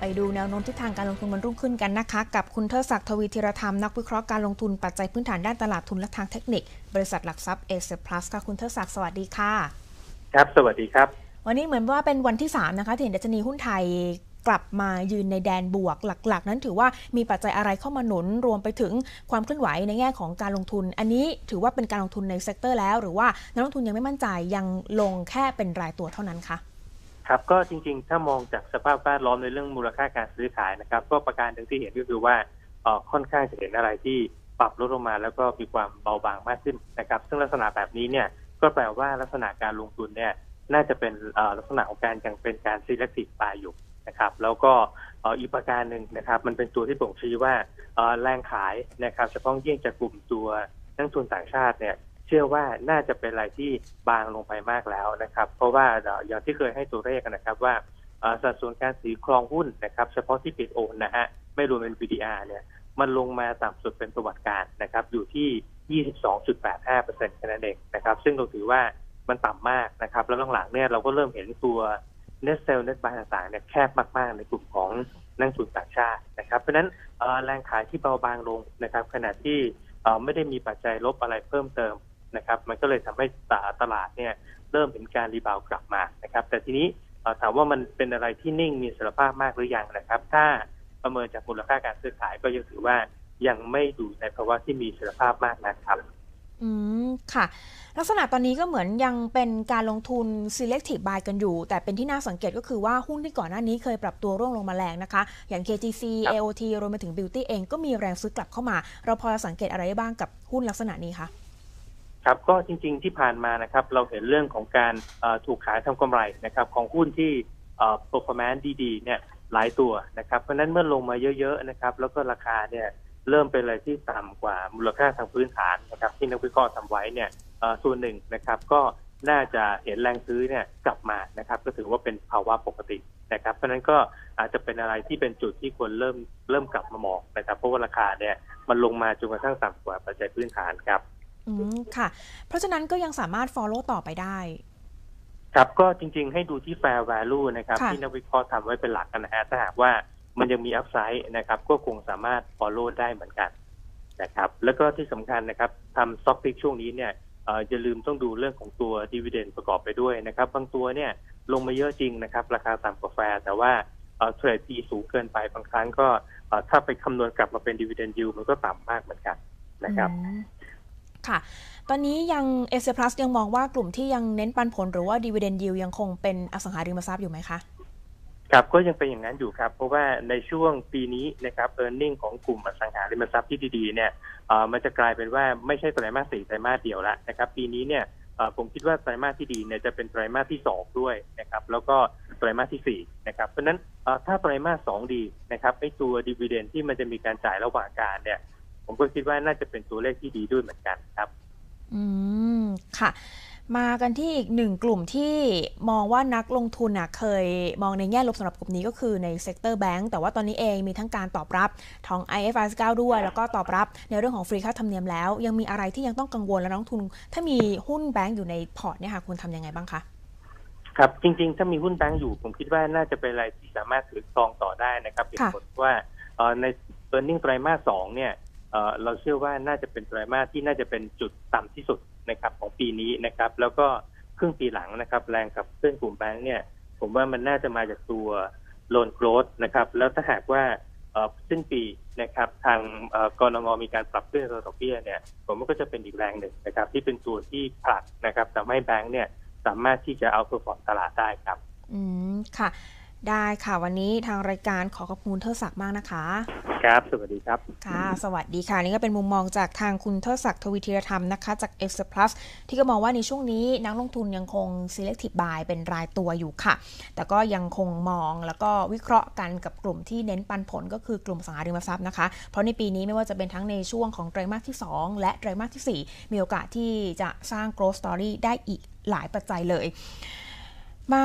ไปดูแนวโน้มทิศทางการลงทุนวันรุ่งขึ้นกันนะคะ กับคุณเทอศักดิ์ทวีธีรธรรม นักวิเคราะห์การลงทุนปัจจัยพื้นฐานด้านตลาดทุนและทางเทคนิค บริษัทหลักทรัพย์เอเซพลัสค่ะคุณเทอศักดิ์สวัสดีค่ะ ครับ สวัสดีครับ วันนี้เหมือนว่าเป็นวันที่ 3 นะคะที่เห็นดัชนีหุ้นไทยกลับมายืนในแดนบวกหลัก ๆ นั้นถือว่ามีปัจจัยอะไรเข้ามาหนุนรวมไปถึงความเคลื่อนไหวในแง่ของการลงทุน อันนี้ถือว่าเป็นการลงทุนในเซกเตอร์แล้ว หรือว่านักลงทุนยังไม่มั่นใจยังลงแค่เป็นรายตัวเท่านั้นคะ ครับก็จริงๆ ถ้ามองจากสภาพแวดล้อมในเรื่องมูลค่าการซื้อขายนะครับ ก็ประการหนึ่งที่เห็นก็คือว่าค่อนข้างจะเห็นอะไรที่ปรับลดลงมาแล้วก็มีความเบาบางมากขึ้นนะครับ ซึ่งลักษณะแบบนี้เนี่ยก็แปลว่าลักษณะการลงทุนเนี่ยน่าจะเป็นลักษณะของการยังเป็นการ selective buy อยู่นะครับ แล้วก็อีกประการหนึ่งนะครับ มันเป็นตัวที่บ่งชี้ว่าแรงขายนะครับ เฉพาะยิ่งจากกลุ่มตัวนักทุนต่างชาติเนี่ย เชื่อว่าน่าจะเป็นอะไรที่บางลงไปมากแล้วนะครับ เพราะว่าเอ่ออย่างที่เคยให้ตัวเลขกันนะครับว่าสัดส่วนการถือครองหุ้นนะครับ เฉพาะที่ปิดโอนนะฮะไม่รวมเป็น VDR เนี่ยมันลงมาต่ำสุดเป็นประวัติการนะครับ อยู่ที่ 22.85%แค่นั้นเองนะครับ ซึ่งเราถือว่ามันต่ำมากนะครับ แล้วหลังๆเนี่ยเราก็เริ่มเห็นตัว net sell net buy ต่างๆเนี่ยแคบมากๆ ในกลุ่มของนักทุนต่างชาตินะครับ เพราะฉะนั้นแรงขายที่เบาบางลงนะครับ ขณะที่ไม่ได้มีปัจจัยลบอะไรเพิ่มเติม นะครับ มันก็เลยทำให้ตลาดเนี่ยเริ่มเห็นการรีบาวกลับมานะครับ แต่ทีนี้เอ่อถามว่ามันเป็นอะไรที่นิ่งมีสารภาพมากหรือยังนะครับ ถ้าประเมินจากมูลค่าการซื้อขายก็ยังถือว่ายังไม่อยู่ในภาวะที่มีสารภาพมากนะครับอืมค่ะ ลักษณะตอนนี้ก็เหมือนยังเป็นการลงทุน selective buy กันอยู่ แต่เป็นที่น่าสังเกตก็คือว่าหุ้นที่ก่อนหน้านี้เคยปรับตัวร่วงลงมาแรงนะคะ อย่าง KTC ครับ AOT รวมไปถึง Beauty เองก็มีแรงซื้อกลับเข้ามา เราพอจะสังเกตอะไรได้บ้างกับหุ้นลักษณะนี้คะ ครับก็จริงๆที่ผ่านมานะครับเราเห็นเรื่องของการถูกขายทำกำไรนะครับของหุ้นที่ performance ดีๆเนี่ยหลายตัวนะครับเพราะนั้นเมื่อลงมาเยอะๆนะครับแล้วก็ราคาเนี่ยเริ่มเป็นอะไรที่ต่ำกว่ามูลค่าทางพื้นฐานนะครับที่นักวิเคราะห์ทำไว้เนี่ยส่วนหนึ่งนะครับก็น่าจะเห็นแรงซื้อเนี่ยกลับมานะครับก็ถือว่าเป็นภาวะปกตินะครับ เพราะฉะนั้นก็อาจจะเป็นอะไรที่เป็นจุดที่ควรเริ่มเริ่มกลับมามองนะครับเพราะว่าราคาเนี่ยมันลงมาจนกระทั่งต่ำกว่าปัจจัยพื้นฐานครับ อืมค่ะ เพราะฉะนั้นก็ยังสามารถ follow ต่อไปได้ ครับก็จริงๆ ให้ดูที่ fair value นะครับ ค่ะ ที่นักวิเคราะห์ทำไว้เป็นหลักกันนะฮะถ้าหากว่ามันยังมี upside นะครับก็คงสามารถ follow ได้เหมือนกันนะครับแล้วก็ที่สำคัญนะครับทำ stock pick ช่วงนี้เนี่ยเอ่ออย่าลืมต้องดูเรื่องของตัว dividend ประกอบไปด้วยนะครับบางตัวเนี่ยลงมาเยอะจริงนะครับ ราคาต่ำกว่าแฟร์แต่ว่าเเทรดปีสูงเกินไปบางครั้งก็เอ่อถ้าไปคำนวณกลับมาเป็น dividend yield มันก็ต่ำมากเหมือนกันนะครับ อืม ค่ะ ตอนนี้ยัง s อ Plus ยังมองว่ากลุ่มที่ยังเน้นปันผลหรือว่า dividend yield ยังคงเป็นอสังหาริมทรัพย์อยู่ไหมคะ ครับก็ยังเป็นอย่างนั้นอยู่ครับ เพราะว่าในช่วงปีนี้นะครับเออร์เน็งของกลุ่มอสังหาริมทรัพย์ที่ดีๆเนี่ยมันจะกลายเป็นว่าไม่ใช่ไตรมาสสี่ไตรมาสเดียวละนะครับ ปีนี้เนี่ยผมคิดว่าไตรมาสที่ดีเนี่ยจะเป็นไตรมาสที่สองด้วยนะครับแล้วก็ไตรมาสที่สี่นะครับเพราะฉะนั้นถ้าไตรมาสสองดีนะครับไอ้ตัวดีเวเดนที่มันจะมีการจ่ายระหว่างการเนี่ย ผมก็คิดว่าน่าจะเป็นตัวเลขที่ดีด้วยเหมือนกันครับ อืมค่ะ มากันที่อีกหนึ่งกลุ่มที่มองว่านักลงทุนน่ะเคยมองในแง่ลบสำหรับกลุ่มนี้ก็คือในเซกเตอร์แบงก์แต่ว่าตอนนี้เองมีทั้งการตอบรับของ IFRS 9 ด้วย แล้วก็ตอบรับในเรื่องของฟรีค่าธรรมเนียมแล้ว ยังมีอะไรที่ยังต้องกังวลและนักลงทุน ถ้ามีหุ้นแบงก์อยู่ในพอร์ตเนี่ยค่ะคุณทำยังไงบ้างคะครับจริง ๆ ถ้ามีหุ้นแบงก์อยู่ ผมคิดว่าน่าจะเป็นอะไรที่สามารถถือครองต่อได้นะครับเหตุผลว่าเอ่อใน e a r n i n g ไตรมาสสองเนี่ย เราเชื่อว่าน่าจะเป็นไตรมาสที่น่าจะเป็นจุดต่ำที่สุดนะครับของปีนี้นะครับ แล้วก็ครึ่งปีหลังนะครับ แรงกับเพื่อนกลุ่มแบงก์เนี่ย ผมว่ามันน่าจะมาจากตัวโลนโกรดนะครับ แล้วถ้าหากว่าสิ้นปีนะครับ ทางกรงมีการปรับขึ้นดอกเบี้ยเนี่ย ผมว่าก็จะเป็นอีกแรงหนึ่งนะครับ ที่เป็นตัวที่ผลักนะครับทำให้แบงก์เนี่ยสามารถที่จะเอาเปอร์ฟอร์ตลาดได้ครับ อืมค่ะ ได้ค่ะวันนี้ทางรายการขอขอบคุณเทอศักดิ์มากนะคะ ครับ สวัสดีครับ ค่ะ สวัสดีค่ะ นี่ก็เป็นมุมมองจากทางคุณเทิดศักดิ์ทวีธีรธรรมนะคะ จาก f อ Plus ที่ก็มองว่าในช่วงนี้นักลงทุนยังคง selective buy เป็นรายตัวอยู่ค่ะ แต่ก็ยังคงมองแล้วก็วิเคราะห์กันกับกลุ่มที่เน้นปันผลก็คือกลุ่มสังหาริมทรัพย์นะคะ เพราะในปีนี้ไม่ว่าจะเป็นทั้งในช่วงของไตรมาสที่ 2 และไตรมาสที่ 4 มีโอกาสที่จะสร้าง growth story ได้อีกหลายปัจจัยเลย